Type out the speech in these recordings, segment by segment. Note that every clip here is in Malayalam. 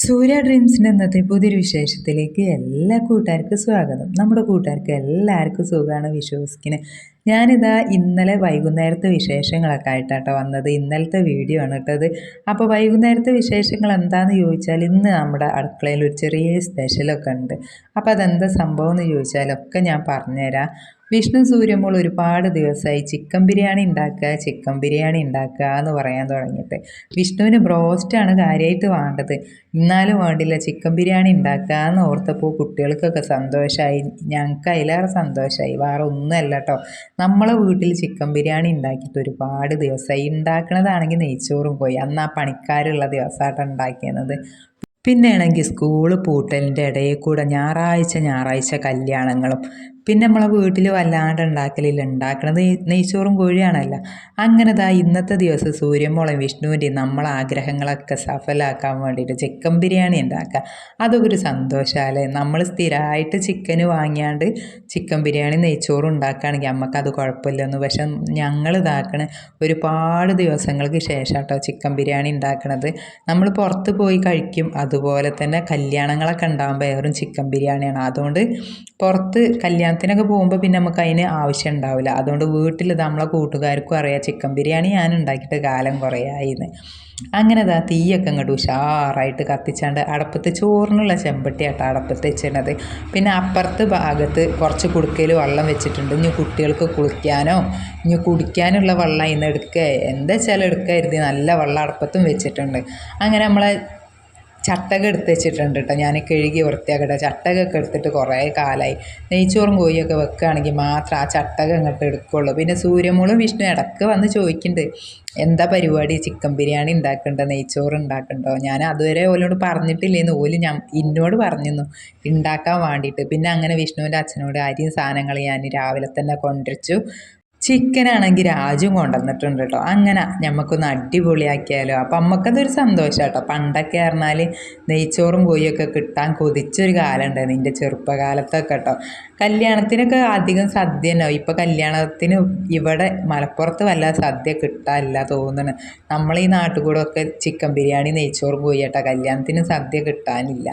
സൂര്യ ഡ്രീംസിന്റെ ഇന്നത്തെ പുതിയൊരു വിശേഷത്തിലേക്ക് എല്ലാ കൂട്ടുകാർക്കും സ്വാഗതം. നമ്മുടെ കൂട്ടുകാർക്ക് എല്ലാവർക്കും സുഖമാണ് വിശ്വസിക്കുന്നത് ഞാനിതാ ഇന്നലെ വൈകുന്നേരത്തെ വിശേഷങ്ങളൊക്കെ ആയിട്ടാട്ടോ വന്നത്. ഇന്നലത്തെ വീഡിയോ ആണ് കേട്ടത് അപ്പോൾ വൈകുന്നേരത്തെ വിശേഷങ്ങൾ എന്താണെന്ന് ചോദിച്ചാൽ ഇന്ന് നമ്മുടെ അടുക്കളയിൽ ഒരു ചെറിയ സ്പെഷ്യലൊക്കെ ഉണ്ട്. അപ്പോൾ അതെന്താ സംഭവം എന്ന് ചോദിച്ചാലൊക്കെ ഞാൻ പറഞ്ഞുതരാം. വിഷ്ണു സൂര്യമോൾ ഒരുപാട് ദിവസമായി ചിക്കൻ ബിരിയാണി ഉണ്ടാക്കുക ചിക്കൻ ബിരിയാണി ഉണ്ടാക്കുക എന്ന് പറയാൻ തുടങ്ങിയിട്ട്. വിഷ്ണുവിന് ബ്രോസ്റ്റാണ് കാര്യമായിട്ട് വേണ്ടത്. എന്നാലും വേണ്ടില്ല ചിക്കൻ ബിരിയാണി ഉണ്ടാക്കുക എന്ന് ഓർത്തപ്പോൾ കുട്ടികൾക്കൊക്കെ സന്തോഷമായി. ഞങ്ങൾക്ക് അതിലേറെ സന്തോഷമായി. വേറെ ഒന്നുമല്ല കേട്ടോ നമ്മളെ വീട്ടിൽ ചിക്കൻ ബിരിയാണി ഉണ്ടാക്കിയിട്ട് ഒരുപാട് ദിവസമായി ഉണ്ടാക്കണതാണെങ്കിൽ നെയ്ച്ചോറും പോയി. അന്ന് ആ പണിക്കാരുള്ള ദിവസമായിട്ട് ഉണ്ടാക്കിയത് പിന്നെയാണെങ്കിൽ സ്കൂൾ പൂട്ടലിന്റെ ഇടയിൽ കൂടെ ഞായറാഴ്ച ഞായറാഴ്ച കല്യാണങ്ങളും പിന്നെ നമ്മളെ വീട്ടിൽ വല്ലാണ്ട് ഉണ്ടാക്കലില്ല ഉണ്ടാക്കണത് നെയ്ച്ചോറും കോഴിയാണല്ല. അങ്ങനെ ദാ ഇന്നത്തെ ദിവസം സൂര്യമോളം വിഷ്ണുവിന്റെയും നമ്മളെ ആഗ്രഹങ്ങളൊക്കെ സഫലാക്കാൻ വേണ്ടിയിട്ട് ചിക്കൻ ബിരിയാണി ഉണ്ടാക്കുക അതൊക്കെ ഒരു സന്തോഷമല്ലേ നമ്മൾ സ്ഥിരമായിട്ട് ചിക്കന് വാങ്ങിയാണ്ട് ചിക്കൻ ബിരിയാണി നെയ്ച്ചോറും ഉണ്ടാക്കുകയാണെങ്കിൽ നമുക്കത് കുഴപ്പമില്ലെന്ന് പക്ഷെ ഞങ്ങൾ ഇതാക്കണ ഒരുപാട് ദിവസങ്ങൾക്ക് ശേഷം കേട്ടോ ചിക്കൻ ബിരിയാണി ഉണ്ടാക്കണത് നമ്മൾ പുറത്ത് പോയി കഴിക്കും. അതുപോലെ തന്നെ കല്യാണങ്ങളൊക്കെ ഉണ്ടാകുമ്പോൾ ഏറും ചിക്കൻ ബിരിയാണിയാണ്. അതുകൊണ്ട് പുറത്ത് കല്യാണത്തിനൊക്കെ പോകുമ്പോൾ പിന്നെ നമുക്ക് അതിന് ആവശ്യം ഉണ്ടാവില്ല. അതുകൊണ്ട് വീട്ടിൽ നമ്മളെ കൂട്ടുകാർക്കും അറിയാം. ചിക്കൻ ബിരിയാണി ഞാൻ ഉണ്ടാക്കിയിട്ട് കാലം കുറേ ആയിന്ന് അങ്ങനെ അതാ തീയൊക്കെ അങ്ങോട്ട് ഉഷാറായിട്ട് കത്തിച്ചാണ്ട് അടപ്പത്ത് ചോറിനുള്ള ചെമ്പട്ടിയാട്ടോ അടപ്പത്ത് വെച്ചിരുന്നത്. പിന്നെ അപ്പുറത്ത് ഭാഗത്ത് കുറച്ച് കുടുക്കയിൽ വെള്ളം വെച്ചിട്ടുണ്ട്. ഇനി കുട്ടികൾക്ക് കുളിക്കാനോ ഇനി കുടിക്കാനുള്ള വെള്ളം ഇന്ന് എടുക്കുക എന്താ വെച്ചാൽ എടുക്കരുത്. നല്ല വെള്ളം അടപ്പത്തും വെച്ചിട്ടുണ്ട്. അങ്ങനെ നമ്മളെ ചട്ടക എടുത്ത് വെച്ചിട്ടുണ്ട് കേട്ടോ. ഞാൻ കഴുകി വൃത്തിയാക്കട്ടെ ചട്ടകൊക്കെ എടുത്തിട്ട് കുറേ കാലമായി നെയ്ച്ചോറും കോഴിയൊക്കെ വെക്കുകയാണെങ്കിൽ മാത്രം ആ ചട്ടക ഇങ്ങോട്ട് എടുക്കുള്ളൂ പിന്നെ സൂര്യമുളും വിഷ്ണു ഇടയ്ക്ക് വന്ന് ചോദിക്കുന്നുണ്ട് എന്താ പരിപാടി? ചിക്കൻ ബിരിയാണി ഉണ്ടാക്കണ്ടോ? നെയ്ച്ചോറ് ഉണ്ടാക്കണ്ടോ? ഞാൻ അതുവരെ ഓലോട് പറഞ്ഞിട്ടില്ലേന്ന്. ഓൽ ഞാൻ എന്നോട് പറഞ്ഞിരുന്നു ഉണ്ടാക്കാൻ വേണ്ടിയിട്ട്. പിന്നെ അങ്ങനെ വിഷ്ണുവിന്റെ അച്ഛനോട് അരിയും സാധനങ്ങൾ ഞാൻ രാവിലെ തന്നെ കൊണ്ടുവച്ചു. ചിക്കനാണെങ്കിൽ രാജും കൊണ്ടുവന്നിട്ടുണ്ട് കേട്ടോ അങ്ങനെ നമുക്കൊന്ന് അടിപൊളിയാക്കിയാലോ. അപ്പം അമ്മക്കതൊരു സന്തോഷം കേട്ടോ പണ്ടൊക്കെ പറഞ്ഞാൽ നെയ്ച്ചോറും കോഴിയൊക്കെ കിട്ടാൻ കൊതിച്ചൊരു കാലം ഉണ്ടായിരുന്നു എന്റെ ചെറുപ്പകാലത്തൊക്കെ കേട്ടോ കല്യാണത്തിനൊക്കെ അധികം സദ്യ ഉണ്ടാവും ഇപ്പോൾ കല്യാണത്തിന് ഇവിടെ മലപ്പുറത്ത് വല്ല സദ്യ കിട്ടാനില്ല തോന്നുന്നു നമ്മൾ ഈ നാട്ടുകൂടൊക്കെ ചിക്കൻ ബിരിയാണി നെയ്ച്ചോറും കോഴി കേട്ടോ കല്യാണത്തിന് സദ്യ കിട്ടാനില്ല.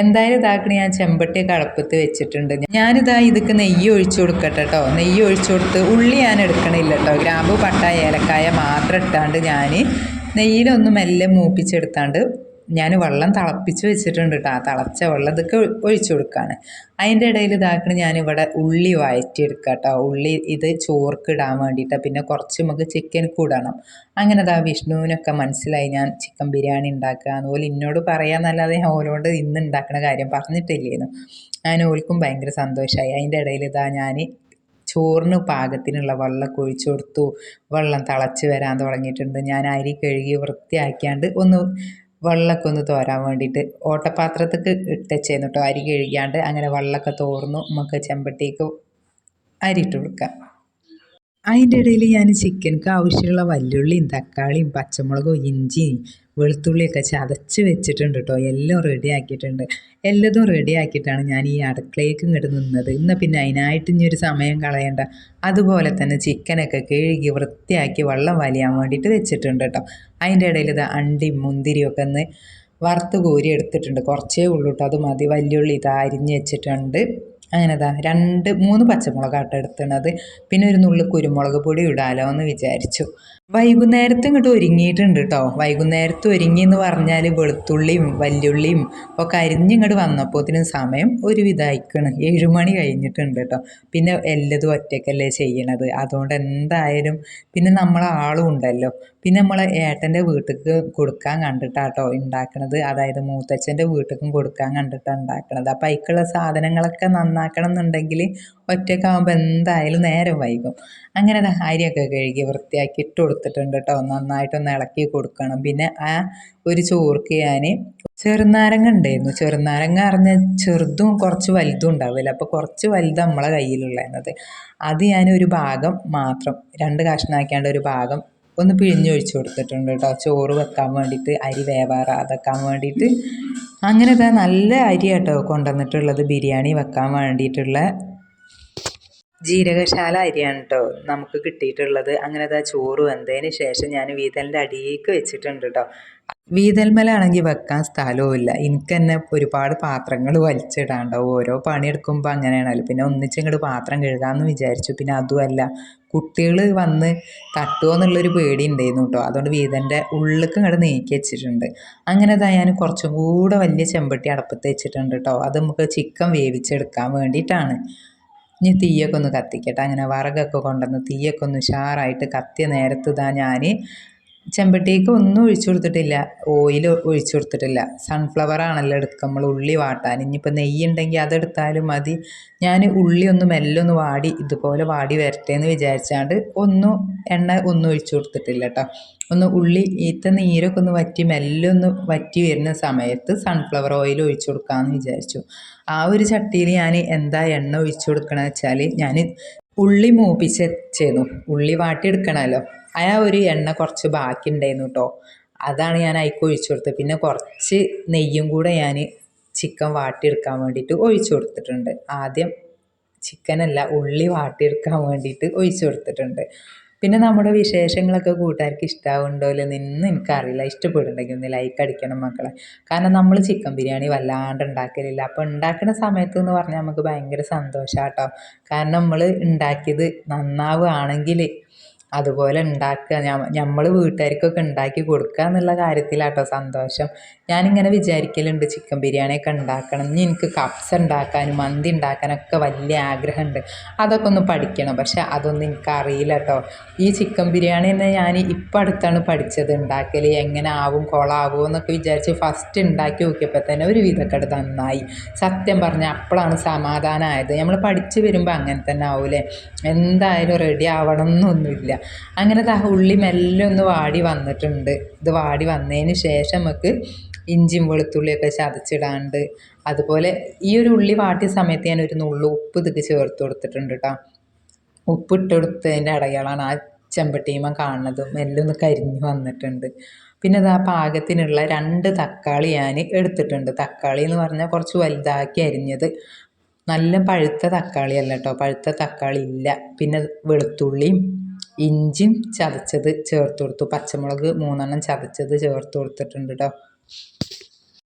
എന്തായാലും ഇതാക്കണ ഞാൻ ചെമ്പട്ടിയൊക്കെ അടുപ്പത്ത് വെച്ചിട്ടുണ്ട്. ഞാനിതാ ഇതൊക്കെ നെയ്യ് ഒഴിച്ചു കൊടുക്കട്ടെ കേട്ടോ നെയ്യ് ഒഴിച്ചു കൊടുത്ത് ഉള്ളി ഞാൻ എടുക്കണില്ല കേട്ടോ ഗ്രാമ്പു പട്ട ഏലക്കായ മാത്രം ഇട്ടാണ്ട് ഞാൻ നെയ്യിലൊന്ന് മെല്ലെ മൂപ്പിച്ചെടുത്താണ്ട് ഞാൻ വെള്ളം തിളപ്പിച്ച് വെച്ചിട്ടുണ്ട് കേട്ടോ ആ തിളച്ച വെള്ളം ഇതൊക്കെ ഒഴിച്ചു കൊടുക്കുകയാണ് അതിന്റെ ഇടയിൽ ഇതാക്കണ ഞാനിവിടെ ഉള്ളി വഴറ്റിയെടുക്കുക കേട്ടോ ഉള്ളി ഇത് ചോർക്ക് ഇടാൻ വേണ്ടിയിട്ടാണ് പിന്നെ കുറച്ച് നമുക്ക് ചിക്കൻ കൂടണം അങ്ങനെ അതാ വിഷ്ണുവിനൊക്കെ മനസ്സിലായി ഞാൻ ചിക്കൻ ബിരിയാണി ഉണ്ടാക്കുക. അതുപോലെ എന്നോട് പറയാമെന്നല്ലാതെ ഓരോട് ഇന്ന് ഉണ്ടാക്കുന്ന കാര്യം പറഞ്ഞിട്ടില്ലേന്നു. ഞാൻ ഓൽക്കും ഭയങ്കര സന്തോഷമായി അതിന്റെ ഇടയിൽ ഇതാ ഞാൻ ചോറിന് പാകത്തിനുള്ള വെള്ളമൊക്കെ ഒഴിച്ചു കൊടുത്തു. വെള്ളം തിളച്ച് വരാൻ തുടങ്ങിയിട്ടുണ്ട്. ഞാൻ അരി കഴുകി വൃത്തിയാക്കിയാണ്ട് ഒന്ന് വെള്ളമൊക്കെ ഒന്ന് തോരാൻ വേണ്ടിയിട്ട് ഓട്ടപാത്രത്തേക്ക് ഇട്ടുവെച്ചേന്നു കേട്ടോ അരി കഴുകിയാണ്ട് അങ്ങനെ വെള്ളമൊക്കെ തോർന്നു. നമുക്ക് ചെമ്പട്ടിക്ക് അരി ഇട്ട് കൊടുക്കാം. അതിന്റെ ഇടയിൽ ഞാൻ ചിക്കൻക്ക് ആവശ്യമുള്ള വല്ലുള്ളിയും തക്കാളിയും പച്ചമുളകും ഇഞ്ചിയും വെളുത്തുള്ളിയൊക്കെ ചതച്ച് വെച്ചിട്ടുണ്ട് കേട്ടോ എല്ലാം റെഡി ആക്കിയിട്ടുണ്ട്. എല്ലതും റെഡി ആക്കിയിട്ടാണ് ഞാൻ ഈ അടുക്കളയ്ക്ക് ഇങ്ങോട്ട് നിന്നത്. ഇന്ന് പിന്നെ അതിനായിട്ട് ഇനി ഒരു സമയം കളയണ്ട. അതുപോലെ തന്നെ ചിക്കനൊക്കെ കഴുകി വൃത്തിയാക്കി വെള്ളം വലിയാൻ വേണ്ടിയിട്ട് വെച്ചിട്ടുണ്ട് കേട്ടോ അതിന്റെ ഇടയിൽ ഇത് അണ്ടിയും മുന്തിരിയൊക്കെ ഒന്ന് വറുത്ത് കോരി എടുത്തിട്ടുണ്ട്. കുറച്ചേ ഉള്ളൂ കേട്ടോ അത് മതി. വലിയുള്ളി ഇത് അരിഞ്ഞ് വെച്ചിട്ടുണ്ട്. അങ്ങനെ ഇതാ രണ്ട് മൂന്ന് പച്ചമുളകാട്ടോ എടുത്തത് പിന്നെ ഒരു നുള്ളു കുരുമുളക് പൊടി ഇടാലോ എന്ന് വിചാരിച്ചു. വൈകുന്നേരത്ത് ഇങ്ങോട്ട് ഒരുങ്ങിയിട്ടുണ്ട് കേട്ടോ വൈകുന്നേരത്ത് ഒരുങ്ങി എന്ന് പറഞ്ഞാൽ വെളുത്തുള്ളിയും വല്യുള്ളിയും ഒക്കെ അരിഞ്ഞിങ്ങോട്ട് വന്നപ്പോഴത്തേനും സമയം ഒരു വിധമായിക്കണ് ഏഴുമണി കഴിഞ്ഞിട്ടുണ്ട് കേട്ടോ പിന്നെ എല്ലതും ഒറ്റയ്ക്കല്ലേ ചെയ്യണത്. അതുകൊണ്ട് എന്തായാലും പിന്നെ നമ്മളെ ആളും ഉണ്ടല്ലോ. പിന്നെ നമ്മളെ ഏട്ടന്റെ വീട്ടിലേക്ക് കൊടുക്കാൻ കണ്ടിട്ടാട്ടോ ഉണ്ടാക്കണത് അതായത് മൂത്തച്ഛന്റെ വീട്ടിലേക്കും കൊടുക്കാൻ കണ്ടിട്ടാണ് ഉണ്ടാക്കണത് അപ്പം അതിക്കുള്ള സാധനങ്ങളൊക്കെ നന്നാക്കണം എന്നുണ്ടെങ്കിൽ ഒറ്റയ്ക്കാവുമ്പോൾ എന്തായാലും നേരം വൈകും. അങ്ങനെ അരിയൊക്കെ കഴുകി വൃത്തിയാക്കി ഇട്ട് കൊടുത്തിട്ടുണ്ട് കേട്ടോ നന്നായിട്ടൊന്ന് ഇളക്കി കൊടുക്കണം. പിന്നെ ആ ഒരു ചോർക്ക് ഞാൻ ചെറുനാരങ്ങ ഉണ്ടായിരുന്നു. ചെറുനാരങ്ങ അറിഞ്ഞ ചെറുതും കുറച്ച് വലുതും ഉണ്ടാവില്ല. അപ്പോൾ കുറച്ച് വലുത് നമ്മളെ കയ്യിലുള്ളത് അത് ഞാൻ ഒരു ഭാഗം മാത്രം രണ്ട് കഷ്ണാക്കിയാണ്ട് ഒരു ഭാഗം ഒന്ന് പിഴിഞ്ഞൊഴിച്ച് കൊടുത്തിട്ടുണ്ട് കേട്ടോ ചോറ് വെക്കാൻ വേണ്ടിയിട്ട് അരി വേവാറാതെക്കാൻ വേണ്ടിയിട്ട്. അങ്ങനെ നല്ല അരി കേട്ടോ കൊണ്ടുവന്നിട്ടുള്ളത്. ബിരിയാണി വെക്കാൻ വേണ്ടിയിട്ടുള്ള ജീരകശാല അരിയാണ് കേട്ടോ നമുക്ക് കിട്ടിയിട്ടുള്ളത്. അങ്ങനെ അതാ ചോറ് വെന്തതിന് ശേഷം ഞാൻ വീതലിന്റെ അടിയിലേക്ക് വെച്ചിട്ടുണ്ട് കേട്ടോ വീതൽമലാണെങ്കിൽ വെക്കാൻ സ്ഥലവും ഇല്ല എനിക്ക് തന്നെ ഒരുപാട് പാത്രങ്ങൾ വലിച്ചിടാണ്ടാവും ഓരോ പണിയെടുക്കുമ്പോൾ അങ്ങനെയാണല്ലോ. പിന്നെ ഒന്നിച്ചിങ്ങോട്ട് പാത്രം കഴുകാമെന്ന് വിചാരിച്ചു. പിന്നെ അതുമല്ല കുട്ടികൾ വന്ന് തട്ടുമോ എന്നുള്ളൊരു പേടി ഉണ്ടായിരുന്നു കേട്ടോ അതുകൊണ്ട് വീതന്റെ ഉള്ളിലേക്ക് ഇങ്ങോട്ട് നീക്കി വെച്ചിട്ടുണ്ട്. അങ്ങനെ ഇതാ ഞാൻ കുറച്ചും കൂടെ വലിയ ചെമ്പട്ടി അടപ്പത്ത് വെച്ചിട്ടുണ്ട് കേട്ടോ അത് നമുക്ക് ചിക്കൻ വേവിച്ചെടുക്കാൻ വേണ്ടിയിട്ടാണ്. ഇനി തീയൊക്കെ ഒന്ന് കത്തിക്കട്ടെ. അങ്ങനെ വിറകൊക്കെ കൊണ്ടുവന്ന് തീയൊക്കെ ഒന്ന് ഉഷാറായിട്ട് കത്തിയ നേരത്ത് ഇതാ ഞാൻ ചെമ്പട്ടിക്ക് ഒന്നും ഒഴിച്ചു കൊടുത്തിട്ടില്ല. ഓയിൽ ഒഴിച്ചു കൊടുത്തിട്ടില്ല. സൺഫ്ലവർ ആണല്ലോ എടുക്കുക നമ്മൾ ഉള്ളി വാട്ടാൻ. ഇനിയിപ്പോൾ നെയ്യ് ഉണ്ടെങ്കിൽ അതെടുത്താലും മതി. ഞാൻ ഉള്ളി ഒന്ന് മെല്ലെ ഒന്ന് വാടി ഇതുപോലെ വാടി വരട്ടെ എന്ന് വിചാരിച്ചാണ്ട് ഒന്നും എണ്ണ ഒന്നും ഒഴിച്ചു കൊടുത്തിട്ടില്ല കേട്ടോ ഒന്ന് ഉള്ളി ഈത്ത നീരൊക്കെ ഒന്ന് വറ്റി മെല്ലെ ഒന്ന് വറ്റി വരുന്ന സമയത്ത് സൺഫ്ലവർ ഓയിൽ ഒഴിച്ചു കൊടുക്കാമെന്ന് വിചാരിച്ചു. ആ ഒരു ചട്ടിയിൽ ഞാൻ എന്താ എണ്ണ ഒഴിച്ചു കൊടുക്കണമെന്ന് വെച്ചാൽ ഞാൻ ഉള്ളി മൂപ്പിച്ച് ചെയ്തു ഉള്ളി വാട്ടിയെടുക്കണമല്ലോ ആ ഒരു എണ്ണ കുറച്ച് ബാക്കി ഉണ്ടായിരുന്നു കേട്ടോ അതാണ് ഞാൻ അതിലേക്ക് ഒഴിച്ചു കൊടുത്തത്. പിന്നെ കുറച്ച് നെയ്യും കൂടെ ഞാൻ ചിക്കൻ വാട്ടിയെടുക്കാൻ വേണ്ടിയിട്ട് ഒഴിച്ചു കൊടുത്തിട്ടുണ്ട്. ആദ്യം ചിക്കനല്ല ഉള്ളി വാട്ടിയെടുക്കാൻ വേണ്ടിയിട്ട് ഒഴിച്ചു കൊടുത്തിട്ടുണ്ട്. പിന്നെ നമ്മുടെ വിശേഷങ്ങളൊക്കെ കൂട്ടുകാർക്ക് ഇഷ്ടമാവുണ്ടോ അല്ലെ നിന്ന് എനിക്കറിയില്ല. ഇഷ്ടപ്പെടുന്നുണ്ടെങ്കിൽ ഒന്ന് ലൈക്ക് അടിക്കണം മക്കളെ. കാരണം നമ്മൾ ചിക്കൻ ബിരിയാണി വല്ലാണ്ട് ഉണ്ടാക്കലില്ല. അപ്പോൾ ഉണ്ടാക്കുന്ന സമയത്ത് എന്ന് പറഞ്ഞാൽ നമുക്ക് ഭയങ്കര സന്തോഷമാണ് കേട്ടോ കാരണം നമ്മൾ ഉണ്ടാക്കിയത് നന്നാവുകയാണെങ്കിൽ അതുപോലെ ഉണ്ടാക്കുക. നമ്മൾ വീട്ടുകാർക്കൊക്കെ ഉണ്ടാക്കി കൊടുക്കുക എന്നുള്ള കാര്യത്തിലാട്ടോ സന്തോഷം. ഞാനിങ്ങനെ വിചാരിക്കലുണ്ട് ചിക്കൻ ബിരിയാണിയൊക്കെ ഉണ്ടാക്കണം. ഇനി എനിക്ക് കപ്സ് ഉണ്ടാക്കാനും മന്തി ഉണ്ടാക്കാനൊക്കെ വലിയ ആഗ്രഹമുണ്ട്. അതൊക്കെ ഒന്ന് പഠിക്കണം. പക്ഷെ അതൊന്നും എനിക്കറിയില്ല കേട്ടോ ഈ ചിക്കൻ ബിരിയാണി തന്നെ ഞാൻ ഇപ്പം അടുത്താണ് പഠിച്ചത് ഉണ്ടാക്കൽ എങ്ങനെ ആവും കൊളാവോ എന്നൊക്കെ വിചാരിച്ച് ഫസ്റ്റ് ഉണ്ടാക്കി നോക്കിയപ്പോൾ തന്നെ ഒരു വിധക്കട് നന്നായി. സത്യം പറഞ്ഞാൽ അപ്പോഴാണ് സമാധാനമായത്. നമ്മൾ പഠിച്ചു വരുമ്പോൾ അങ്ങനെ തന്നെ ആവൂലേ? എന്തായാലും റെഡി ആവണം എന്നൊന്നുമില്ല. അങ്ങനെ ആ ഉള്ളി മെല്ലെ ഒന്ന് വാടി വന്നിട്ടുണ്ട്. ഇത് വാടി വന്നതിന് ശേഷം നമുക്ക് ഇഞ്ചിയും വെളുത്തുള്ളിയൊക്കെ ചതച്ചിടാണ്ട് അതുപോലെ ഈ ഒരു ഉള്ളി വാട്ടിയ സമയത്ത് ഞാൻ ഒരു നുള്ളു ഉപ്പ് ഇതൊക്കെ ചേർത്ത് കൊടുത്തിട്ടുണ്ട് കേട്ടോ ഉപ്പ് ഇട്ടെടുത്തതിന്റെ അടയാളമാണ് ആ ചെമ്പട്ടിയുമ്പോൾ കാണുന്നത്. മെല്ലെ ഒന്ന് കരിഞ്ഞ് വന്നിട്ടുണ്ട്. പിന്നെ ആ പാകത്തിനുള്ള രണ്ട് തക്കാളി ഞാൻ എടുത്തിട്ടുണ്ട്. തക്കാളി എന്ന് പറഞ്ഞാൽ കുറച്ച് വലുതാക്കി അരിഞ്ഞത്. നല്ല പഴുത്ത തക്കാളി അല്ല കേട്ടോ പഴുത്ത തക്കാളി ഇല്ല. പിന്നെ വെളുത്തുള്ളിയും ഇഞ്ചിയും ചതച്ചത് ചേർത്ത് കൊടുത്തു പച്ചമുളക് മൂന്നെണ്ണം ചതച്ചത് ചേർത്ത് കൊടുത്തിട്ടുണ്ട് കേട്ടോ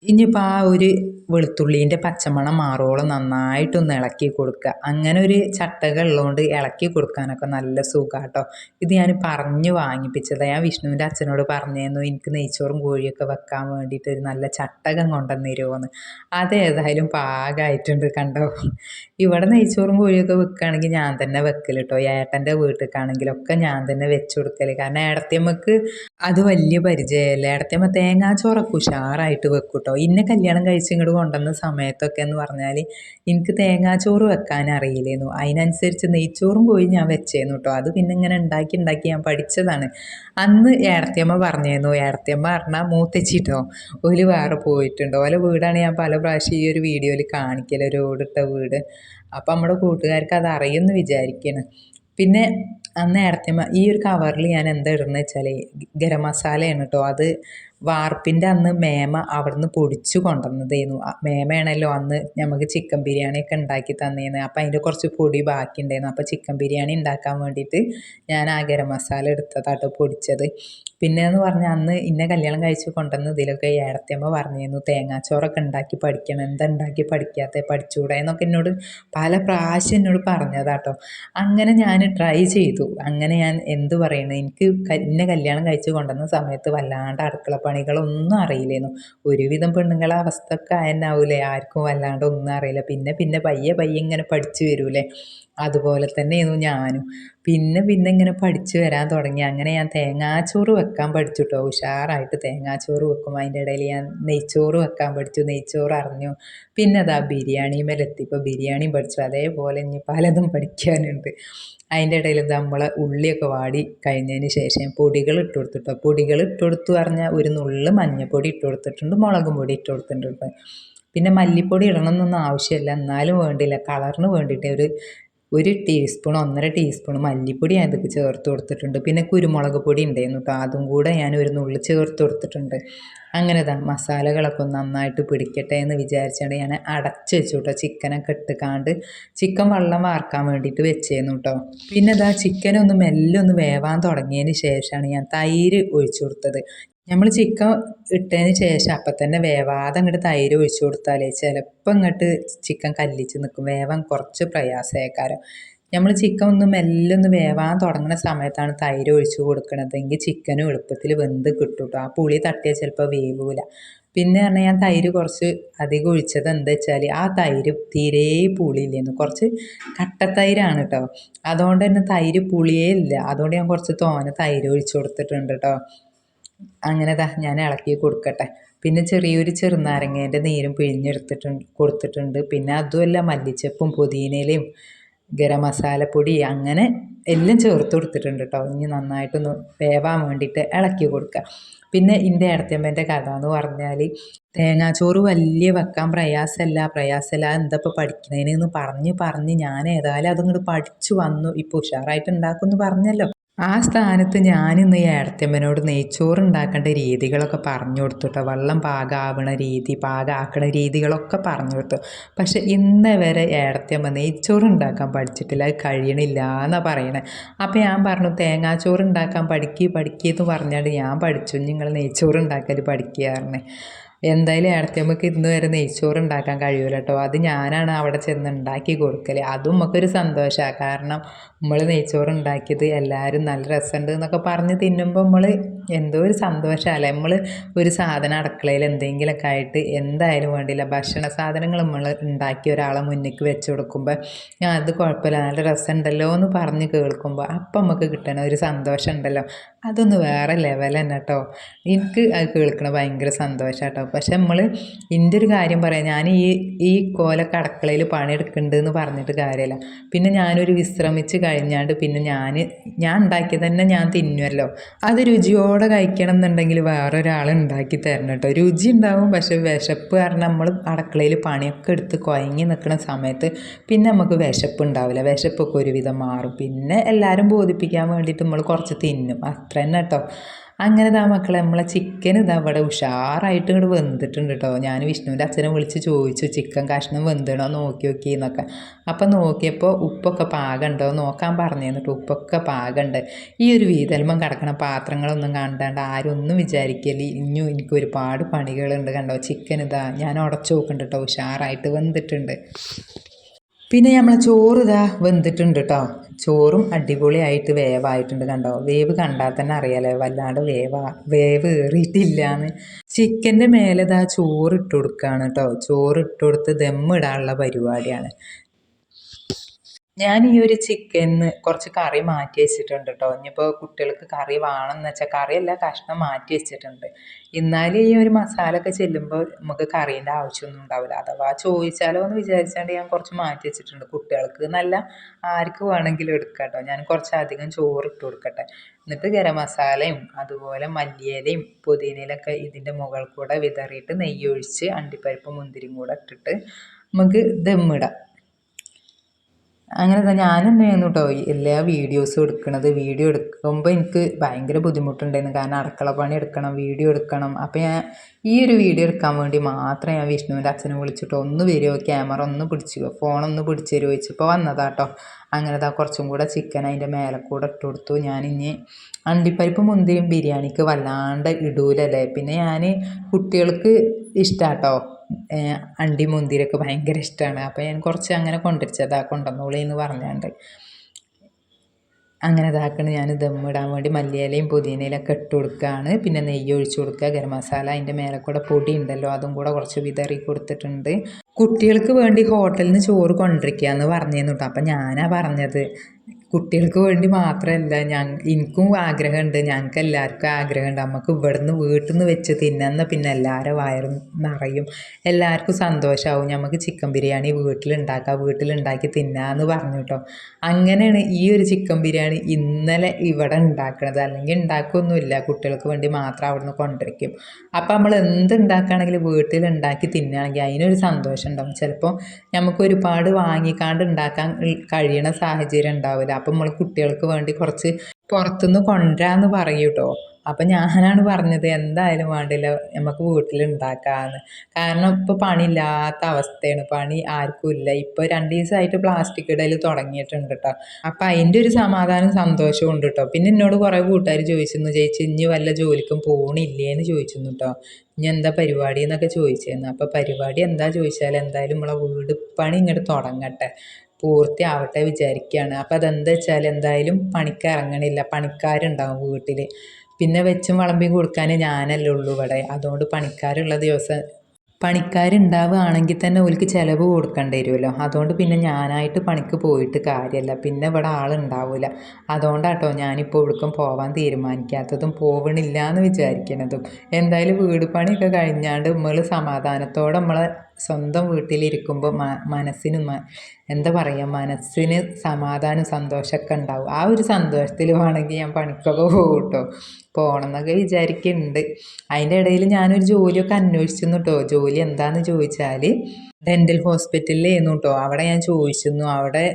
ഇനിയിപ്പോൾ ആ ഒരു വെളുത്തുള്ളീന്റെ പച്ചമണം മാറോളം നന്നായിട്ടൊന്ന് ഇളക്കി കൊടുക്കുക അങ്ങനെ ഒരു ചട്ടക ഉള്ളതുകൊണ്ട് ഇളക്കി കൊടുക്കാനൊക്കെ നല്ല സുഖമാണ് കേട്ടോ ഇത് ഞാൻ പറഞ്ഞു വാങ്ങിപ്പിച്ചതാണ് ഞാൻ വിഷ്ണുവിന്റെ അച്ഛനോട് പറഞ്ഞിരുന്നു എനിക്ക് നെയ്ച്ചോറും കോഴിയൊക്കെ വെക്കാൻ വേണ്ടിയിട്ട് ഒരു നല്ല ചട്ടകം കൊണ്ടുവന്ന് തരുമോയെന്ന് അതേതായാലും പാകമായിട്ടുണ്ട് കണ്ടോ. ഇവിടെ നെയ്ച്ചോറും കോഴിയൊക്കെ വെക്കുകയാണെങ്കിൽ ഞാൻ തന്നെ വെക്കൽ കേട്ടോ ഏട്ടന്റെ വീട്ടിലേക്കാണെങ്കിലൊക്കെ ഞാൻ തന്നെ വെച്ചു കൊടുക്കൽ കാരണം ഏടത്തിയമ്മക്ക് അത് വലിയ പരിചയമല്ല ഏടത്തിയമ്മ തേങ്ങാച്ചോറൊക്കെ ഉഷാറായിട്ട് വെക്കും കേട്ടോ. ഇന്നെ കല്യാണം കഴിച്ച് ഇങ്ങോട്ട് കൊണ്ടുവന്ന സമയത്തൊക്കെ എന്ന് പറഞ്ഞാൽ എനിക്ക് തേങ്ങാച്ചോറ് വെക്കാൻ അറിയില്ലേന്നു അതിനനുസരിച്ച് നെയ്ച്ചോറും പോയി ഞാൻ വെച്ചേന്നു കേട്ടോ അത് പിന്നെ ഇങ്ങനെ ഉണ്ടാക്കി ഉണ്ടാക്കി ഞാൻ പഠിച്ചതാണ്. അന്ന് ഏടത്തിയമ്മ പറഞ്ഞേന്നു. ഏടത്തിയമ്മ പറഞ്ഞാൽ മൂത്തച്ചിട്ടോ ഒരു വേറെ പോയിട്ടുണ്ട്. ഓലെ വീടാണ് ഞാൻ പല പ്രാവശ്യം ഈ ഒരു വീഡിയോയിൽ കാണിക്കൽ ഒരു ഓടിട്ട വീട്. അപ്പം നമ്മുടെ കൂട്ടുകാർക്ക് അത് അറിയുമെന്ന് വിചാരിക്കണം. പിന്നെ അന്ന് ഏടത്തിയമ്മ ഈ ഒരു കവറിൽ ഞാൻ എന്താ ഇടുന്നത് വെച്ചാൽ ഗരം മസാലയാണ് കേട്ടോ അത് വാർപ്പിന്റെ അന്ന് മേമ അവിടുന്ന് പൊടിച്ചു കൊണ്ടുവന്നതായിരുന്നു മേമയാണല്ലോ അന്ന് നമുക്ക് ചിക്കൻ ബിരിയാണി ഒക്കെ ഉണ്ടാക്കി തന്നേന്ന്. അപ്പം അതിന്റെ കുറച്ച് പൊടി ബാക്കി ഉണ്ടായിരുന്നു അപ്പോൾ ചിക്കൻ ബിരിയാണി ഉണ്ടാക്കാൻ വേണ്ടിയിട്ട് ഞാൻ ആ ഗരം മസാല എടുത്തതാട്ടോ പൊടിച്ചത്. പിന്നെ എന്ന് പറഞ്ഞാൽ അന്ന് ഇന്നെ കല്യാണം കഴിച്ച് കൊണ്ടുവന്ന് ഇതിലൊക്കെ ഏടത്തിയമ്മ പറഞ്ഞിരുന്നു തേങ്ങാച്ചോറൊക്കെ ഉണ്ടാക്കി പഠിക്കണം എന്താ ഉണ്ടാക്കി പഠിക്കാത്ത പഠിച്ചുകൂടെ എന്നൊക്കെ എന്നോട് പല പ്രാവശ്യം എന്നോട് പറഞ്ഞതാട്ടോ. അങ്ങനെ ഞാൻ ട്രൈ ചെയ്തു. അങ്ങനെ ഞാൻ എന്ത് പറയുന്നത് എനിക്ക് ഇന്ന കല്യാണം കഴിച്ച് കൊണ്ടുവന്ന സമയത്ത് വല്ലാണ്ട് അടുക്കള പണികളൊന്നും അറിയില്ലായിരുന്നു ഒരുവിധം പെണ്ണുങ്ങളെ അവസ്ഥ ഒക്കെ ആയെന്നാവൂലേ ആർക്കും വല്ലാണ്ട് ഒന്നും അറിയില്ല. പിന്നെ പിന്നെ പയ്യെ പയ്യെ ഇങ്ങനെ പഠിച്ചു വരൂലേ. അതുപോലെ തന്നെയായിരുന്നു ഞാനും. പിന്നെ പിന്നെ ഇങ്ങനെ പഠിച്ചു വരാൻ തുടങ്ങി. അങ്ങനെ ഞാൻ തേങ്ങാച്ചോറ് വെക്കാൻ പഠിച്ചു കേട്ടോ ഉഷാറായിട്ട് തേങ്ങാച്ചോറ് വെക്കും. അതിന്റെ ഇടയിൽ ഞാൻ നെയ്ച്ചോറ് വെക്കാൻ പഠിച്ചു. നെയ്ച്ചോറ് അറിഞ്ഞു. പിന്നെ അതാ ബിരിയാണി മേലെത്തി ഇപ്പോൾ ബിരിയാണിയും പഠിച്ചു. അതേപോലെ ഇനി പലതും പഠിക്കാനുണ്ട്. അതിന്റെ ഇടയിൽ നമ്മൾ ഉള്ളിയൊക്കെ വാടി കഴിഞ്ഞതിന് ശേഷം പൊടികൾ ഇട്ട് കൊടുത്തിട്ടോ പൊടികൾ ഇട്ട് കൊടുത്തു പറഞ്ഞാൽ ഒരു നുള്ള് മഞ്ഞൾപ്പൊടി ഇട്ട് കൊടുത്തിട്ടുണ്ട്. മുളകും പൊടി ഇട്ട് കൊടുത്തിട്ടുണ്ട്. പിന്നെ മല്ലിപ്പൊടി ഇടണമെന്നൊന്നും ആവശ്യമില്ല. എന്നാലും വേണ്ടില്ല കളറിന് വേണ്ടിയിട്ട് ഒരു ഒരു ടീസ്പൂൺ ഒന്നര ടീസ്പൂൺ മല്ലിപ്പൊടി ഞാൻ ഇതൊക്കെ ചേർത്ത് കൊടുത്തിട്ടുണ്ട്. പിന്നെ കുരുമുളക് പൊടി ഉണ്ടായിരുന്നു കേട്ടോ അതും കൂടെ ഞാൻ ഒരു നുള്ളി ചേർത്ത് കൊടുത്തിട്ടുണ്ട്. അങ്ങനെ താ മസാലകളൊക്കെ നന്നായിട്ട് പിടിക്കട്ടെ എന്ന് വിചാരിച്ചുകൊണ്ട് ഞാൻ അടച്ച് വെച്ചു കേട്ടോ ചിക്കനൊക്കെ ഇട്ടുകാണ്ട് ചിക്കൻ വെള്ളം വാർക്കാൻ വേണ്ടിയിട്ട് വെച്ചേന്നു കേട്ടോ പിന്നെ ഇതാ ചിക്കനൊന്ന് മെല്ലെ ഒന്ന് വേവാൻ തുടങ്ങിയതിന് ശേഷമാണ് ഞാൻ തൈര് ഒഴിച്ചു കൊടുത്തത്. നമ്മൾ ചിക്കൻ ഇട്ടതിന് ശേഷം അപ്പം തന്നെ വേവാതെ അങ്ങോട്ട് തൈര് ഒഴിച്ചു കൊടുത്താലേ ചിലപ്പോൾ ഇങ്ങോട്ട് ചിക്കൻ കല്ലിച്ച് നിൽക്കും വേവാൻ കുറച്ച് പ്രയാസമായിക്കാരം നമ്മൾ ചിക്കൻ ഒന്ന് മെല്ലെ ഒന്ന് വേവാൻ തുടങ്ങുന്ന സമയത്താണ് തൈര് ഒഴിച്ച് കൊടുക്കണതെങ്കിൽ ചിക്കനും എളുപ്പത്തിൽ വെന്ത് കിട്ടും ആ പുളി തട്ടിയാൽ ചിലപ്പോൾ വേവൂല. പിന്നെ പറഞ്ഞാൽ ഞാൻ തൈര് കുറച്ച് അധികം ഒഴിച്ചത് എന്താ വെച്ചാൽ ആ തൈര് തീരെ പുളിയില്ലായിരുന്നു കുറച്ച് കട്ടത്തൈരാണ് കേട്ടോ അതുകൊണ്ട് തന്നെ തൈര് പുളിയേ ഇല്ല. അതുകൊണ്ട് ഞാൻ കുറച്ച് തോനെ തൈര് ഒഴിച്ചു കൊടുത്തിട്ടുണ്ട് കേട്ടോ അങ്ങനെ ഞാൻ ഇളക്കി കൊടുക്കട്ടെ. പിന്നെ ചെറിയൊരു ചെറുനാരങ്ങേന്റെ നീരും പിഴിഞ്ഞെടുത്തിട്ടുണ്ട് കൊടുത്തിട്ടുണ്ട്. പിന്നെ അതുമല്ല മല്ലിച്ചപ്പും പുതിനയിലയും ഗരം മസാലപ്പൊടി അങ്ങനെ എല്ലാം ചേർത്ത് കൊടുത്തിട്ടുണ്ട് കേട്ടോ ഇനി നന്നായിട്ടൊന്ന് വേവാൻ വേണ്ടിയിട്ട് ഇളക്കി കൊടുക്കുക പിന്നെ എന്റെ ഇടത്തമ്മേന്റെ കഥ എന്ന് പറഞ്ഞാൽ തേങ്ങാച്ചോറ് വലിയ വെക്കാൻ പ്രയാസമല്ല പ്രയാസമല്ല എന്താ ഇപ്പോൾ പഠിക്കണേന്ന് പറഞ്ഞ് പറഞ്ഞ് ഞാൻ ഏതായാലും അതങ്ങോട്ട് പഠിച്ചു വന്നു. ഇപ്പോൾ ഉഷാറായിട്ട് ഉണ്ടാക്കുമെന്ന് പറഞ്ഞല്ലോ. ആ സ്ഥാനത്ത് ഞാനിന്ന് ഈ ഏടത്തിയമ്മനോട് നെയ്ച്ചോറ് ഉണ്ടാക്കേണ്ട രീതികളൊക്കെ പറഞ്ഞു കൊടുത്തു കേട്ടോ വെള്ളം പാകമാവണ രീതി പാകമാക്കണ രീതികളൊക്കെ പറഞ്ഞു കൊടുത്തു. പക്ഷെ ഇന്ന് വരെ ഏടത്തിയമ്മ നെയ്ച്ചോറ് ഉണ്ടാക്കാൻ പഠിച്ചിട്ടില്ല. അത് കഴിയണില്ല എന്നാണ് പറയണേ. അപ്പോൾ ഞാൻ പറഞ്ഞു തേങ്ങാച്ചോറ് ഉണ്ടാക്കാൻ പഠിക്കുക പഠിക്കുക എന്ന് പറഞ്ഞാണ്ട് ഞാൻ പഠിച്ചു. നിങ്ങൾ നെയ്ച്ചോറ് ഉണ്ടാക്കൽ പഠിക്കുക എന്തായാലും ഏടത്തിയമ്മക്ക് ഇന്ന് വരെ നെയ്ച്ചോറ് ഉണ്ടാക്കാൻ കഴിയൂല കേട്ടോ അത് ഞാനാണ് അവിടെ ചെന്ന് ഉണ്ടാക്കി കൊടുക്കൽ അതും നമുക്കൊരു സന്തോഷമാണ് കാരണം നമ്മൾ നെയ്ച്ചോറ് ഉണ്ടാക്കിയത് എല്ലാവരും നല്ല രസമുണ്ട് എന്നൊക്കെ പറഞ്ഞ് തിന്നുമ്പോൾ നമ്മൾ എന്തോ ഒരു സന്തോഷമല്ല നമ്മൾ ഒരു സാധനം അടുക്കളയിൽ എന്തെങ്കിലുമൊക്കെ ആയിട്ട് എന്തായാലും വേണ്ടില്ല. ഭക്ഷണ സാധനങ്ങൾ നമ്മൾ ഉണ്ടാക്കി ഒരാളെ മുന്നിലേക്ക് വെച്ച് കൊടുക്കുമ്പോൾ ഞാൻ അത് കുഴപ്പമില്ല. നല്ല രസമുണ്ടല്ലോ എന്ന് പറഞ്ഞ് കേൾക്കുമ്പോൾ അപ്പം നമുക്ക് കിട്ടണ ഒരു സന്തോഷം ഉണ്ടല്ലോ അതൊന്ന് വേറെ ലെവൽ തന്നെ കേട്ടോ എനിക്ക് അത് കേൾക്കണ ഭയങ്കര സന്തോഷം കേട്ടോ പക്ഷെ നമ്മൾ എന്റെ ഒരു കാര്യം പറയാം. ഞാൻ ഈ ഈ കോല അടുക്കളയിൽ പണിയെടുക്കുന്നുണ്ട് എന്ന് പറഞ്ഞിട്ട് കാര്യമില്ല പിന്നെ ഞാനൊരു വിശ്രമിച്ച് കഴിഞ്ഞാണ്ട് പിന്നെ ഞാൻ ഞാൻ ഉണ്ടാക്കിയത് തന്നെ ഞാൻ തിന്നുമല്ലോ അത് രുചിയോടെ കഴിക്കണം എന്നുണ്ടെങ്കിൽ വേറൊരാൾ ഉണ്ടാക്കി തരണം കേട്ടോ രുചി ഉണ്ടാവും പക്ഷെ വിശപ്പ് കാരണം നമ്മൾ അടുക്കളയിൽ പണിയൊക്കെ എടുത്ത് കുഴങ്ങി നിൽക്കുന്ന സമയത്ത് പിന്നെ നമുക്ക് വിശപ്പ് ഉണ്ടാവില്ല. വിശപ്പൊക്കെ ഒരുവിധം മാറും. പിന്നെ എല്ലാവരും ബോധിപ്പിക്കാൻ വേണ്ടിയിട്ട് നമ്മൾ കുറച്ച് തിന്നും. അത്ര തന്നെ കേട്ടോ അങ്ങനെ ഇതാ മക്കളെ നമ്മളെ ചിക്കൻ ഇതാ ഇവിടെ ഉഷാറായിട്ട് ഇങ്ങോട്ട് വെന്തിട്ടുണ്ട് കേട്ടോ ഞാൻ വിഷ്ണുവിന്റെ അച്ഛനെ വിളിച്ച് ചോദിച്ചു ചിക്കൻ കഷ്ണം വെന്തണോ? നോക്കി നോക്കി എന്നൊക്കെ. അപ്പം നോക്കിയപ്പോൾ ഉപ്പൊക്കെ പാകമുണ്ടോ നോക്കാൻ പറഞ്ഞു തന്നിട്ട് ഉപ്പൊക്കെ പാകമുണ്ട് ഈ ഒരു വീതൽമം കിടക്കണ പാത്രങ്ങളൊന്നും കണ്ടാണ്ട് ആരും ഒന്നും വിചാരിക്കൽ ഇനിയും എനിക്ക് ഒരുപാട് പണികളുണ്ട് കണ്ടോ. ചിക്കൻ ഇതാ ഞാൻ ഉടച്ചു നോക്കുന്നുണ്ട് കേട്ടോ ഉഷാറായിട്ട് വെന്തിട്ടുണ്ട്. പിന്നെ നമ്മളെ ചോറ് ഇതാ വെന്തിട്ടുണ്ട് കേട്ടോ ചോറും അടിപൊളിയായിട്ട് വേവായിട്ടുണ്ട് കണ്ടോ? വേവ് കണ്ടാൽ തന്നെ അറിയാലോ വല്ലാണ്ട് വേവ വേവ് കയറിയിട്ടില്ലാന്ന് ചിക്കന്റെ മേലെ ഇതാ ചോറ് ഇട്ട് കൊടുക്കുകയാണ് കേട്ടോ. ചോറ് ഇട്ട് കൊടുത്ത് ദമ്മിടാനുള്ള പരിപാടിയാണ്. ഞാൻ ഈ ഒരു ചിക്കനിന്ന് കുറച്ച് കറി മാറ്റി വെച്ചിട്ടുണ്ട് കേട്ടോ ഇനിയിപ്പോൾ കുട്ടികൾക്ക് കറി വേണം എന്ന് വെച്ചാൽ കറിയല്ല കഷ്ണം മാറ്റി വെച്ചിട്ടുണ്ട്. എന്നാലും ഈ ഒരു മസാല ഒക്കെ ചെല്ലുമ്പോൾ നമുക്ക് കറീന്റെ ആവശ്യമൊന്നും ഉണ്ടാവില്ല. അഥവാ ചോദിച്ചാലോ എന്ന് വിചാരിച്ചാണ്ട് ഞാൻ കുറച്ച് മാറ്റി വെച്ചിട്ടുണ്ട്. കുട്ടികൾക്ക് നല്ല ആർക്ക് വേണമെങ്കിലും എടുക്കാം കേട്ടോ ഞാൻ കുറച്ചധികം ചോറ് ഇട്ട് കൊടുക്കട്ടെ. എന്നിട്ട് ഗരം മസാലയും അതുപോലെ മല്ലിയിലയും പുതിനയിലൊക്കെ ഇതിന്റെ മുകളിൽ കൂടെ വിതറിയിട്ട് നെയ്യ് ഒഴിച്ച് അണ്ടിപ്പരിപ്പ് മുന്തിരിയും കൂടെ ഇട്ടിട്ട് നമുക്ക് ദമ്മിടാം. അങ്ങനെ ഞാൻ തന്നെയായിരുന്നു കേട്ടോ എല്ലാ വീഡിയോസും എടുക്കണത് വീഡിയോ എടുക്കുമ്പോൾ എനിക്ക് ഭയങ്കര ബുദ്ധിമുട്ടുണ്ടായിരുന്നു. കാരണം അടുക്കള പണി എടുക്കണം വീഡിയോ എടുക്കണം. അപ്പോൾ ഞാൻ ഈ ഒരു വീഡിയോ എടുക്കാൻ വേണ്ടി മാത്രം ഞാൻ വിഷ്ണുവിന്റെ അച്ഛനെ വിളിച്ചിട്ട് ഒന്ന് വരുമോ ക്യാമറ ഒന്ന് പിടിച്ചു ഫോണൊന്ന് പിടിച്ചു തരുമോ വന്നതാ വന്നതാട്ടോ അങ്ങനെ താ കുറച്ചും കൂടെ ചിക്കൻ അതിന്റെ മേലെ കൂടെ ഇട്ട് കൊടുത്തു. ഞാനിനി അണ്ടിപ്പരിപ്പ് മുന്തിരിയും ബിരിയാണിക്ക് വല്ലാണ്ട് ഇടൂലല്ലേ? പിന്നെ ഞാൻ കുട്ടികൾക്ക് ഇഷ്ടാട്ടോ അണ്ടി മുന്തിരിയൊക്കെ ഭയങ്കര ഇഷ്ടമാണ് അപ്പോൾ ഞാൻ കുറച്ച് അങ്ങനെ കൊണ്ടുവച്ചതാ കൊണ്ടുവന്നോളി എന്ന് പറഞ്ഞാണ്ട്. അങ്ങനെ ഇതാക്കണ്. ഞാൻ ദമ്മിടാൻ വേണ്ടി മല്ലിയിലയും പുതിനയിലൊക്കെ ഇട്ട് കൊടുക്കുകയാണ് പിന്നെ നെയ്യ് ഒഴിച്ചു കൊടുക്കുക. ഗരം മസാല അതിന്റെ മേലെ കൂടെ പൊടി ഉണ്ടല്ലോ അതും കൂടെ കുറച്ച് വിതറി കൊടുത്തിട്ടുണ്ട്. കുട്ടികൾക്ക് വേണ്ടി ഹോട്ടലിൽ നിന്ന് ചോറ് കൊണ്ടിരിക്കുക എന്ന് പറഞ്ഞിരുന്നു കേട്ടോ അപ്പം ഞാനാ പറഞ്ഞത് കുട്ടികൾക്ക് വേണ്ടി മാത്രമല്ല ഞാൻ എനിക്കും ആഗ്രഹമുണ്ട് ഞങ്ങൾക്ക് എല്ലാവർക്കും ആഗ്രഹമുണ്ട്. നമുക്ക് ഇവിടുന്ന് വീട്ടിൽ നിന്ന് വെച്ച് തിന്നുന്ന പിന്നെ എല്ലാവരും വയറും നിറയും. എല്ലാവർക്കും സന്തോഷമാവും നമുക്ക് ചിക്കൻ ബിരിയാണി വീട്ടിലുണ്ടാക്കാം വീട്ടിലുണ്ടാക്കി തിന്നാന്ന് പറഞ്ഞു കേട്ടോ അങ്ങനെയാണ് ഈ ഒരു ചിക്കൻ ബിരിയാണി ഇന്നലെ ഇവിടെ ഉണ്ടാക്കണത്. അല്ലെങ്കിൽ ഉണ്ടാക്കുകയൊന്നുമില്ല കുട്ടികൾക്ക് വേണ്ടി മാത്രം അവിടുന്ന് കൊണ്ടിരിക്കും അപ്പോൾ നമ്മൾ എന്ത് ഉണ്ടാക്കുകയാണെങ്കിലും വീട്ടിൽ ഉണ്ടാക്കി തിന്നുകയാണെങ്കിൽ അതിനൊരു സന്തോഷം ഉണ്ടാവും ചിലപ്പോൾ നമുക്ക് ഒരുപാട് വാങ്ങിക്കാണ്ട് ഉണ്ടാക്കാൻ കഴിയണ സാഹചര്യം ഉണ്ടാവില്ല. അപ്പം നമ്മൾ കുട്ടികൾക്ക് വേണ്ടി കുറച്ച് പുറത്തുനിന്ന് കൊണ്ടുവരാമെന്ന് പറയും കേട്ടോ അപ്പം ഞാനാണ് പറഞ്ഞത് എന്തായാലും വേണ്ടില്ല നമുക്ക് വീട്ടിലുണ്ടാക്കാമെന്ന് കാരണം ഇപ്പോൾ പണിയില്ലാത്ത അവസ്ഥയാണ്. പണി ആർക്കും ഇല്ല. ഇപ്പോൾ രണ്ട് ദിവസമായിട്ട് പ്ലാസ്റ്റിക് ഇടയിൽ തുടങ്ങിയിട്ടുണ്ട് കേട്ടോ അപ്പം അതിന്റെ ഒരു സമാധാനം സന്തോഷവും ഉണ്ട് കേട്ടോ പിന്നെ എന്നോട് കുറേ കൂട്ടുകാർ ചോദിച്ചിരുന്നു ചേച്ചി ഇനി വല്ല ജോലിക്കും പോകണില്ലേ എന്ന് ചോദിച്ചിരുന്നു കേട്ടോ ഇനി എന്താ പരിപാടി? എന്നൊക്കെ ചോദിച്ചിരുന്നു. അപ്പോൾ പരിപാടി എന്താ ചോദിച്ചാൽ എന്തായാലും നമ്മളെ വീട് പണി ഇങ്ങോട്ട് തുടങ്ങട്ടെ. പൂർത്തിയാവട്ടെ വിചാരിക്കുകയാണ്. അപ്പം അതെന്താ വെച്ചാൽ എന്തായാലും പണിക്ക് ഇറങ്ങണില്ല. പണിക്കാരുണ്ടാവും വീട്ടിൽ പിന്നെ വെച്ചും വിളമ്പി കൊടുക്കാൻ ഞാനല്ലേ ഉള്ളൂ ഇവിടെ. അതുകൊണ്ട് പണിക്കാരുള്ള ദിവസം പണിക്കാരുണ്ടാവുകയാണെങ്കിൽ തന്നെ ഓൽക്ക് ചിലവ് കൊടുക്കേണ്ടി വരുമല്ലോ. അതുകൊണ്ട് പിന്നെ ഞാനായിട്ട് പണിക്ക് പോയിട്ട് കാര്യമല്ല. പിന്നെ ഇവിടെ ആളുണ്ടാവില്ല അതുകൊണ്ടാട്ടോ ഞാനിപ്പോൾ ഇവിടേക്കും പോവാൻ തീരുമാനിക്കാത്തതും പോവണില്ല എന്ന് വിചാരിക്കണതും. എന്തായാലും വീട് പണിയൊക്കെ കഴിഞ്ഞാണ്ട് നമ്മൾ സമാധാനത്തോടെ നമ്മളെ സ്വന്തം വീട്ടിലിരിക്കുമ്പോൾ മനസ്സിന് എന്താ പറയുക മനസ്സിന് സമാധാനം സന്തോഷമൊക്കെ ഉണ്ടാവും. ആ ഒരു സന്തോഷത്തിൽ വേണമെങ്കിൽ ഞാൻ പണിക്കൊക്കെ പോകും കേട്ടോ പോകണം എന്നൊക്കെ വിചാരിക്കുന്നുണ്ട് അതിന്റെ ഇടയിൽ ഞാനൊരു ജോലിയൊക്കെ അന്വേഷിച്ചിരുന്നു കേട്ടോ ജോലി എന്താണെന്ന് ചോദിച്ചാൽ ഡെന്റൽ ഹോസ്പിറ്റലിലായിരുന്നു കേട്ടോ അവിടെ ഞാൻ ചോദിച്ചിരുന്നു. അവിടെ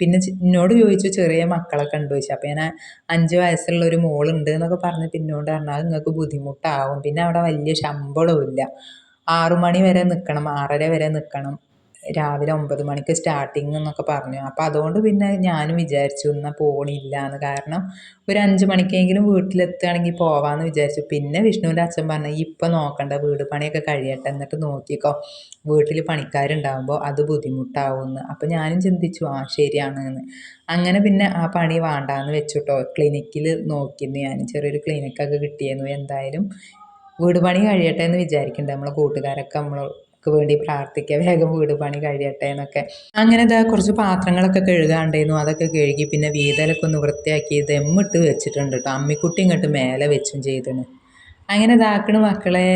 പിന്നെ എന്നോട് ചോദിച്ചു ചെറിയ മക്കളൊക്കെ ഉണ്ടോ ചോദിച്ചു. അപ്പോൾ ഞാൻ അഞ്ച് വയസ്സുള്ള ഒരു മോളുണ്ട് എന്നൊക്കെ പറഞ്ഞ് പിന്നോട് പറഞ്ഞാൽ നിങ്ങൾക്ക് ബുദ്ധിമുട്ടാവും. പിന്നെ അവിടെ വലിയ ശമ്പളവും ഇല്ല ആറു മണി വരെ നിൽക്കണം ആറര വരെ നിൽക്കണം രാവിലെ ഒമ്പത് മണിക്ക് സ്റ്റാർട്ടിങ് എന്നൊക്കെ പറഞ്ഞു. അപ്പോൾ അതുകൊണ്ട് പിന്നെ ഞാനും വിചാരിച്ചു എന്നാൽ പോണില്ല എന്ന്. കാരണം ഒരു അഞ്ച് മണിക്കെങ്കിലും വീട്ടിലെത്തുകയാണെങ്കിൽ പോവാമെന്ന് വിചാരിച്ചു. പിന്നെ വിഷ്ണുവിന്റെ അച്ഛൻ പറഞ്ഞു ഇപ്പം നോക്കണ്ട വീട് പണിയൊക്കെ കഴിയട്ടെ എന്നിട്ട് നോക്കിക്കോ. വീട്ടിൽ പണിക്കാരുണ്ടാകുമ്പോൾ അത് ബുദ്ധിമുട്ടാവുമെന്ന് അപ്പോൾ ഞാനും ചിന്തിച്ചു ആ ശരിയാണ് എന്ന്. അങ്ങനെ പിന്നെ ആ പണി വേണ്ടാന്ന് വെച്ചുട്ടോ. ക്ലിനിക്കിൽ നോക്കിയിരുന്നു ഞാൻ. ചെറിയൊരു ക്ലിനിക്കൊക്കെ കിട്ടിയിരുന്നു. എന്തായാലും വീട് പണി കഴിയട്ടെ എന്ന് വിചാരിക്കുന്നുണ്ട് നമ്മളെ കൂട്ടുകാരൊക്കെ നമ്മൾക്ക് വേണ്ടി പ്രാർത്ഥിക്കുക. വേഗം വീട് പണി കഴിയട്ടെ എന്നൊക്കെ. അങ്ങനെ ഇതാ കുറച്ച് പാത്രങ്ങളൊക്കെ കഴുകാണ്ടായിരുന്നു അതൊക്കെ കഴുകി പിന്നെ വീതലൊക്കെ ഒന്ന് വൃത്തിയാക്കി ദമ്മിട്ട് വെച്ചിട്ടുണ്ട് കേട്ടോ അമ്മിക്കുട്ടി ഇങ്ങോട്ട് മേലെ വെച്ചും ചെയ്തിന് അങ്ങനെ ഇതാക്കണ മക്കളെ.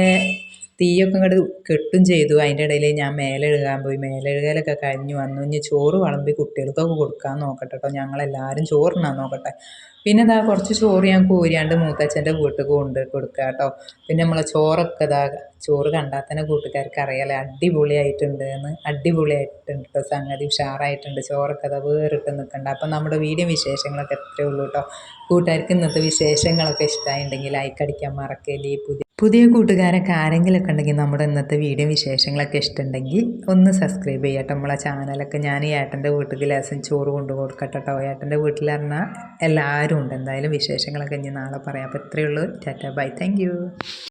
തീയൊക്കെ ഇങ്ങോട്ട് കെട്ടും ചെയ്തു. അതിന്റെ ഇടയിൽ ഞാൻ മേലെ മേലെഴുകാൻ പോയി. മേലെ മേലെഴുകലൊക്കെ കഴിഞ്ഞു വന്നു. ഇനി ചോറ് വിളമ്പി കുട്ടികൾക്കൊക്കെ കൊടുക്കാൻ നോക്കട്ടെ കേട്ടോ ഞങ്ങളെല്ലാവരും ചോറിനാൻ നോക്കട്ടെ. പിന്നെ ഇതാ കുറച്ച് ചോറ് ഞാൻ കോരിയാണ്ട് മൂത്തച്ഛന്റെ വീട്ടിൽ കൊണ്ട് കൊടുക്കുക കേട്ടോ പിന്നെ നമ്മളെ ചോറൊക്കെ ഇതാ ചോറ് കണ്ടാൽ തന്നെ കൂട്ടുകാർക്ക് അറിയാലേ അടിപൊളിയായിട്ടുണ്ട് എന്ന്. അടിപൊളിയായിട്ടുണ്ട് കേട്ടോ സംഗതി ഉഷാറായിട്ടുണ്ട്. ചോറൊക്കെ അതാ വേറിട്ട് നിൽക്കണ്ട അപ്പം നമ്മുടെ വീഡിയോ വിശേഷങ്ങളൊക്കെ എത്രയേ ഉള്ളൂ കേട്ടോ കൂട്ടുകാർക്ക് ഇന്നത്തെ വിശേഷങ്ങളൊക്കെ ഇഷ്ടമായിട്ടുണ്ടെങ്കിൽ ലൈക്ക് അടിക്കാൻ മറക്കല്ലേ പുതിയ പുതിയ കൂട്ടുകാരൊക്കെ ആരെങ്കിലുമൊക്കെ ഉണ്ടെങ്കിൽ നമ്മുടെ ഇന്നത്തെ വീഡിയോ വിശേഷങ്ങളൊക്കെ ഇഷ്ടമുണ്ടെങ്കിൽ ഒന്ന് സബ്സ്ക്രൈബ് ചെയ്യട്ടെ നമ്മളെ ചാനലൊക്കെ ഞാൻ ഈ ഏട്ടന്റെ വീട്ടിൽ ലേസം ചോറ് കൊണ്ടു കൊടുക്കട്ടെ കേട്ടോ. ഏട്ടന്റെ വീട്ടിൽ പറഞ്ഞാൽ എല്ലാവരും ഉണ്ട്. എന്തായാലും വിശേഷങ്ങളൊക്കെ ഇനി നാളെ പറയാം. അപ്പോൾ ഇത്രയേ ഉള്ളൂ. Tata bye thank